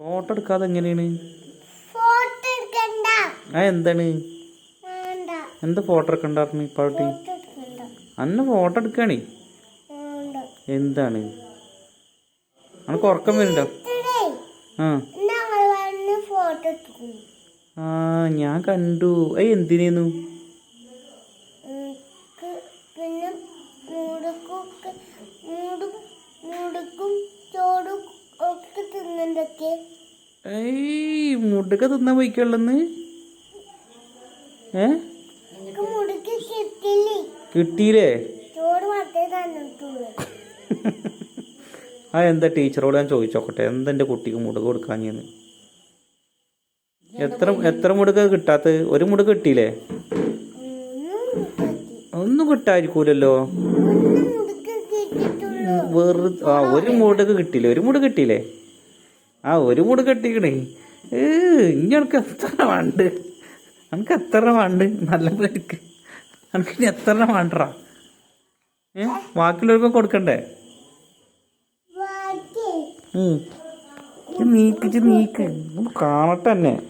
Photo എടുക്കാതെ എങ്ങനെയാണ്? ആ എന്താണ്? എന്താ ഫോട്ടോ എടുക്കണ്ടായിരുന്നു ഇപ്പാട്ടി അന്ന് ഫോട്ടോ എടുക്കാണേ. എന്താണ്? അനക്ക് ഉറക്കം വരുന്നുണ്ടോ? ആ ഞാൻ കണ്ടു. ഏയ് എന്തിനേന്നു എനിക്ക് പിന്നെ മൂടുക്കും മൂടും മൂടുക്കും ചോടും ഒക്കെ തിന്നണ്ടൊക്കെ ഏയ് മുടുക്ക തിന്നാൻ പോയിക്കുള്ളന്ന്. ഏ? കിട്ടിയില്ലേ? ആ എന്താ ടീച്ചറോട് ഞാൻ ചോദിച്ചോക്കട്ടെ. എന്താ എന്റെ കുട്ടിക്ക് മുടുക കൊടുക്കാഞ്ഞെന്ന്? എത്ര എത്ര മുടുക കിട്ടാത്ത ഒരു മുടുക കിട്ടിയില്ലേ? ഒന്നും കിട്ടി കിട്ടായിരിക്കൂലല്ലോ വെറുതെ ആ ഒരു മുടുക കിട്ടിയില്ലേ? ഒരു മുടുക കിട്ടിയില്ലേ? ആ ഒരു മൂട് കെട്ടിക്കണേ. ഏ ഇനി എനിക്ക് എത്ര വേണ്ട? എനിക്ക് എത്ര വേണ്ട? നല്ല പേർക്ക്. എനിക്ക് ഇനി എത്ര വണ്ടറാ? ഏ ബാക്കിയുള്ളവർക്ക് കൊടുക്കണ്ടേ? ബാക്കി. ഉം. നീക്കിച്ച് നീക്ക് നീക്ക്. കാണട്ടെ തന്നെ